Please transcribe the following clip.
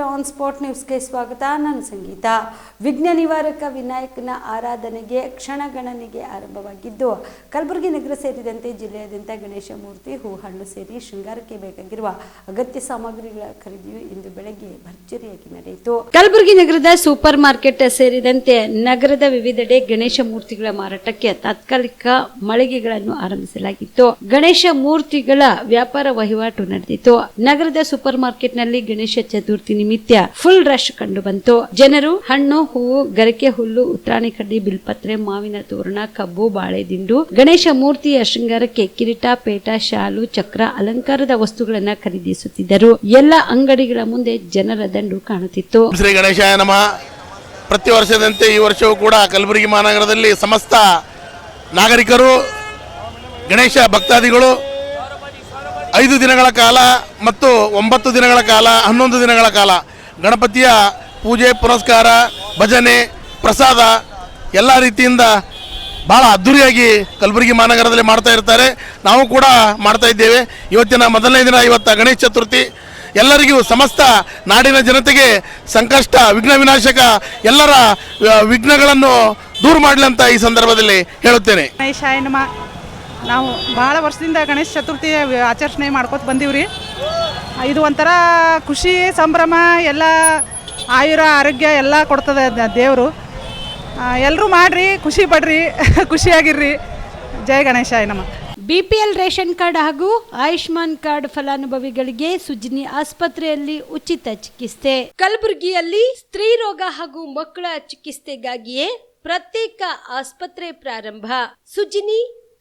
On spot ನ್ಯೂಸ್ಗೆ ಸ್ವಾಗತ. ನಾನು ಸಂಗೀತ. ವಿಘ್ನ ನಿವಾರಕ ವಿನಾಯಕನ ಆರಾಧನೆಗೆ, ಕ್ಷಣಗಣನೆಗೆ ಆರಂಭವಾಗಿದ್ದು, ಕಲಬುರಗಿ ನಗರ ಸೇರಿದಂತೆ ಜಿಲ್ಲೆಯಾದ್ಯಂತ ಗಣೇಶ ಮೂರ್ತಿ ಹೂ ಹಣ್ಣು ಸೇರಿ ಶೃಂಗಾರಕ್ಕೆ ಬೇಕಾಗಿರುವ ಅಗತ್ಯ ಸಾಮಗ್ರಿಗಳ ಖರೀದಿಯು ಇಂದು ಬೆಳಗ್ಗೆ ಭರ್ಜರಿಯಾಗಿ ನಡೆಯಿತು. ಕಲಬುರಗಿ ನಗರದ ಸೂಪರ್ ಮಾರ್ಕೆಟ್ ಸೇರಿದಂತೆ ನಗರದ ವಿವಿಧೆಡೆ ಗಣೇಶ ಮೂರ್ತಿಗಳ ಮಾರಾಟಕ್ಕೆ ತಾತ್ಕಾಲಿಕ ಮಳಿಗೆಗಳನ್ನು ಆರಂಭಿಸಲಾಗಿತ್ತು. ಗಣೇಶ ಮೂರ್ತಿಗಳ ವ್ಯಾಪಾರ ವಹಿವಾಟು ನಡೆದಿತ್ತು. ನಗರದ ಸೂಪರ್ ಮಾರ್ಕೆಟ್ನಲ್ಲಿ ಗಣೇಶ ಚತುರ್ಥಿ ನಿಮಿತ್ತ ಫುಲ್ ರಶ್ ಕಂಡು ಬಂತು. ಜನರು ಹಣ್ಣು, ಹೂವು, ಗರಿಕೆ, ಹುಲ್ಲು ಉತ್ತರಾಣಿ ಕಡ್ಡಿ, ಬಿಲ್ಪತ್ರೆ, ಮಾವಿನ ತೋರಣ, ಕಬ್ಬು ಬಾಳೆ ದಿಂಡು ಗಣೇಶ ಮೂರ್ತಿಯ ಶೃಂಗಾರಕ್ಕೆ ಕಿರೀಟ, ಪೇಟ, ಶಾಲು, ಚಕ್ರ, ಅಲಂಕಾರದ ವಸ್ತುಗಳನ್ನ ಖರೀದಿಸುತ್ತಿದ್ದರು. ಎಲ್ಲ ಅಂಗಡಿಗಳ ಮುಂದೆ ಜನರ ದಂಡು ಕಾಣುತ್ತಿತ್ತು. ಶ್ರೀ ಗಣೇಶ ನಮಃ. ಪ್ರತಿ ವರ್ಷದಂತೆ ಈ ವರ್ಷವೂ ಕೂಡ ಕಲಬುರಗಿ ಮಹಾನಗರದಲ್ಲಿ ಸಮಸ್ತ ನಾಗರಿಕರು, ಗಣೇಶ ಭಕ್ತಾದಿಗಳು ಐದು ದಿನಗಳ ಕಾಲ ಮತ್ತು ಒಂಬತ್ತು ದಿನಗಳ ಕಾಲ, ಹನ್ನೊಂದು ದಿನಗಳ ಕಾಲ, ಗಣಪತಿಯ ಪೂಜೆ, ಪುರಸ್ಕಾರ, ಭಜನೆ, ಪ್ರಸಾದ ಎಲ್ಲ ರೀತಿಯಿಂದ ಭಾಳ ಅದ್ಧೂರಿಯಾಗಿ ಕಲಬುರಗಿ ಮಹಾನಗರದಲ್ಲಿ ಮಾಡ್ತಾ ಇರ್ತಾರೆ. ನಾವು ಕೂಡ ಮಾಡ್ತಾ ಇದ್ದೇವೆ. ಇವತ್ತಿನ ಮೊದಲನೇ ದಿನ, ಇವತ್ತ ಗಣೇಶ ಚತುರ್ಥಿ. ಎಲ್ಲರಿಗೂ ಸಮಸ್ತ ನಾಡಿನ ಜನತೆಗೆ ಸಂಕಷ್ಟ, ವಿಘ್ನ ವಿನಾಶಕ ಎಲ್ಲರ ವಿಘ್ನಗಳನ್ನು ದೂರ ಮಾಡಲಿ ಅಂತ ಈ ಸಂದರ್ಭದಲ್ಲಿ ಹೇಳುತ್ತೇನೆ. ನಾವು ಭಾಳ ವರ್ಷದಿಂದ ಗಣೇಶ ಚತುರ್ಥಿ ಆಚರಣೆ ಮಾಡ್ಕೊತ ರೀ ಇದು ಒಂಥರ ಖುಷಿ, ಸಂಭ್ರಮ, ಎಲ್ಲ ಆಯುರ, ಆರೋಗ್ಯ ಎಲ್ಲ ಕೊಡ್ತದೆ ದೇವರು. ಎಲ್ಲರೂ ಮಾಡ್ರಿ, ಖುಷಿ ಪಡ್ರಿ, ಖುಷಿಯಾಗಿರ್ರಿ. ಜೈ ಬಿ ನಮ. ಬಿಪಿಎಲ್ ರೇಷನ್ ಕಾರ್ಡ್ ಹಾಗೂ ಆಯುಷ್ಮಾನ್ ಕಾರ್ಡ್ ಫಲಾನುಭವಿಗಳಿಗೆ ಸುಜಿನಿ ಆಸ್ಪತ್ರೆಯಲ್ಲಿ ಉಚಿತ ಚಿಕಿತ್ಸೆ. ಕಲಬುರಗಿಯಲ್ಲಿ ಸ್ತ್ರೀ ರೋಗ ಹಾಗೂ ಮಕ್ಕಳ ಚಿಕಿತ್ಸೆಗಾಗಿಯೇ ಪ್ರತ್ಯೇಕ ಆಸ್ಪತ್ರೆ ಪ್ರಾರಂಭ. ಸುಜಿನಿ